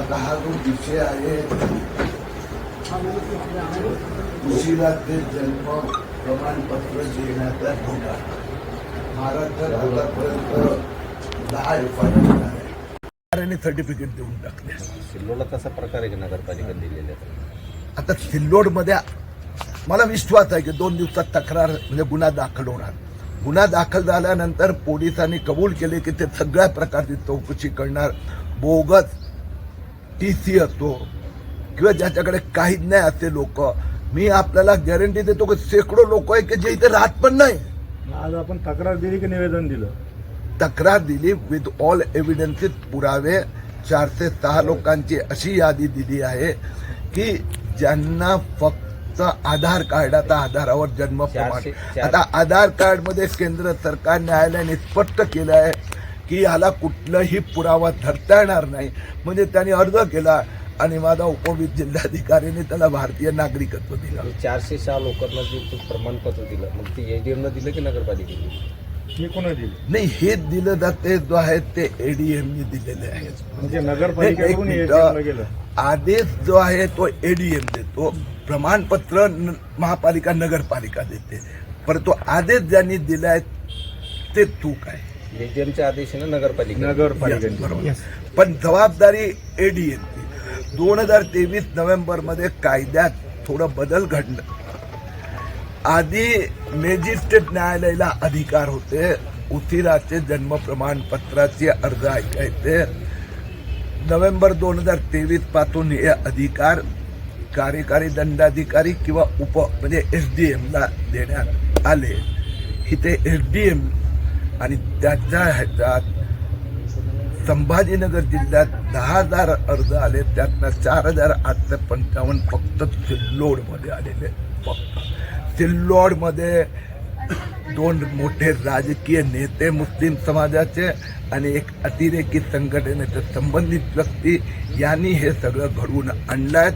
आता हा आहे उशिरा ते जन्म प्रमाणपत्र देण्याचा गुन्हा महाराष्ट्र आतापर्यंत दहा एफ सर्टिफिकेट देऊन टाकले. सिल्लोडला तसा प्रकार आहे की नगरपालिका दिलेल्या आता सिल्लोडमध्ये मला विश्वास आहे की दोन दिवसात तक्रार म्हणजे गुन्हा दाखल होणार. गुन्हा दाखल झाल्यानंतर पोलिसांनी कबूल केले की ते सगळ्या प्रकारची चौकशी करणार. बोगस टी सी असतो किंवा ज्याच्याकडे काहीच नाही असे लोक. मी आपल्याला गॅरंटी देतो की शेकडो लोक आहे की जे इथे राहत पण नाही. आज आपण तक्रार दिली की निवेदन दिलं? तक्रार दिली विथ ऑल एव्हिडन्सेस पुरावे. चारशे सहा लोकांची अशी यादी दिली आहे की ज्यांना फक्त आधार कार्डाचा आधारावर जन्म प्रमाण. आता आधार कार्डमध्ये केंद्र सरकार न्यायालयाने स्पष्ट केलं आहे की याला कुठलाही पुरावा धरता येणार नाही. म्हणजे त्यांनी अर्ज केला आणि माझा उपविध जिल्हाधिकाऱ्याने त्याला भारतीय नागरिकत्व दिलं. चारशे सहा लोकांना प्रमाणपत्र दिलं मग ते एडीएमनं दिलं की नगरपालिकेने? ही कोणी दिली? नाही हे दिलं जाते जो आहे ते एडीएमनी दिलेले आहेत. म्हणजे एक नगरपालिकेकडून मिनिट. ATM ला गेलं. आदेश जो आहे तो एडीएम देतो प्रमाणपत्र न- महापालिका नगरपालिका देते. परंतु आदेश ज्यांनी दिलाय ते चूक आहे. एडीएमच्या आदेशानं नगरपालिका Yes, नगरपालिकेने बरोबर पण जबाबदारी एडीएमची दोन हजार तेवीस नोव्हेंबरमध्ये कायद्यात थोडं बदल घडलं. आधी मॅजिस्ट्रेट न्यायालयाला अधिकार होते. उथिराचे जन्म प्रमाणपत्राचे अर्ज ऐकायचे. नोव्हेंबर दोन हजार तेवीसपासून हे अधिकार कार्यकारी दंडाधिकारी किंवा उप म्हणजे एस डी एमला देण्यात आले. इथे एस डी एम आणि त्याच्या ह्याच्यात संभाजीनगर जिल्ह्यात दहा हजार अर्ज आले. त्यातनं चार हजार आठशे पंचावन्न फक्त सिल्लोडमध्ये आलेले फक्त. सिल्लोडमध्ये दोन मोठे राजकीय नेते मुस्लिम समाजाचे आणि एक अतिरेकी संघटनेचे संबंधित व्यक्ती यांनी हे सगळं घडवून आणलंय.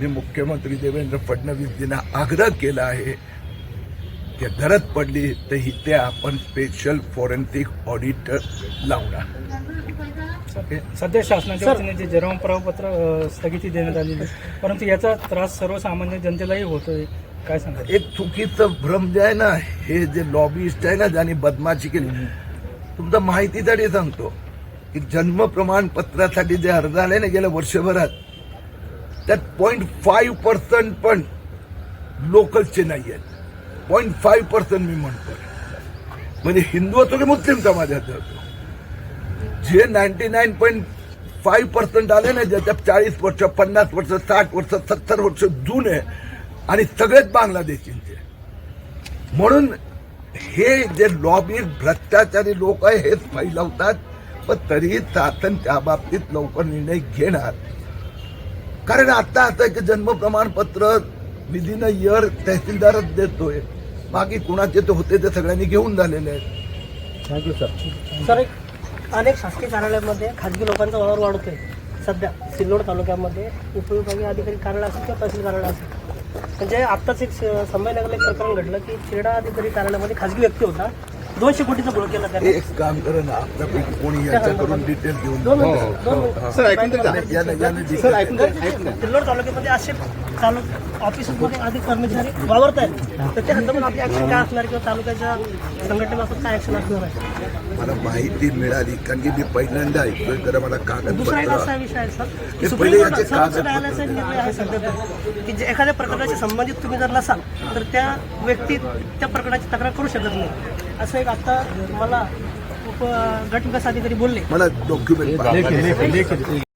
मी मुख्यमंत्री देवेंद्र फडणवीसजींना आग्रह केला आहे की गरज पडली तर इथे आपण स्पेशल फॉरेन्सिक ऑडिटर लावणार. ओके सध्या शासनाच्या वतीने जे जन्म प्रमाणपत्र स्थगिती देण्यात आलेली आहे परंतु याचा त्रास सर्वसामान्य जनतेलाही होतोय. काय सांगा एक चुकीचं भ्रम जे आहे ना हे जे लॉबिस्ट आहे ना ज्यांनी बदमाशी केली तुमचं माहितीसाठी सांगतो की जन्म प्रमाणपत्रासाठी जे अर्ज आले ना गेल्या वर्षभरात त्यात पॉईंट फाईव्ह पर्सेंट पण लोकलचे नाही आहेत. पॉईंट फाईव्ह पर्सेंट मी म्हणतो म्हणजे हिंदू असो की मुस्लिम समाजाचे असो जे ninety nine point five percent आले ना ज्याच्यात चाळीस वर्ष पन्नास वर्ष साठ वर्ष सत्तर वर्ष जुने आणि सगळेच बांगलादेशींचे म्हणून हे जे लॉबी भ्रष्टाचारी लोक आहे हेच फैलवतात पण तरीही शासन त्या बाबतीत लवकर निर्णय घेणार. कारण आता असं आहे की जन्म प्रमाणपत्र विदिन अ इयर तहसीलदारच देतोय. बाकी कुणाचे ते होते ते सगळ्यांनी घेऊन झालेले आहेत. थँक्यू सर सर एक अनेक शासकीय कार्यालयामध्ये खाजगी लोकांचा वावर वाढतोय. सध्या सिल्लोड तालुक्यामध्ये उपविभागीय अधिकारी कार्यालय असेल किंवा तहसील कार्यालय असेल. म्हणजे आत्ताच एक संभाजीनगरला एक प्रकरण घडलं की क्रीडा अधिकारी कार्यालयामध्ये खाजगी व्यक्ती होता. दोनशे कोटीचा घोळ केला त्याने. एक काम करा ना आपल्यापैकी कोणी यांच्याकडून डिटेल घेऊन दोन घ्या. मिनिटं, दोन मिनिटं. सर, ऐकून तर घ्या. सिल्लोड तालुक्यामध्ये असे चालू ऑफिसमध्ये अधिक कर्मचारी वावरत आहेत तर त्या संदर्भात आपली ऍक्शन काय असणार किंवा तालुक्याच्या संघटनेमार्फत काय ऍक्शन असणार आहे? मला माहिती मिळाली कारण की मी पहिल्यांदा ऐकतोय जरा मला दुसरा एक असा कागदपत्र विषय आहे सर. की हे सुप्रीम पहिले कोर्ट याचे सर्वोच्च कागदपत्र न्यायालयाचा एक निर्णय आहे सध्या तर की जे एखाद्या प्रकरणाशी संबंधित तुम्ही जर नसाल तर त्या व्यक्ती त्या प्रकरणाची तक्रार करू शकत नाही. असं एक आता मला उप गट विकास अधिकारी बोलले. मला डॉक्युमेंट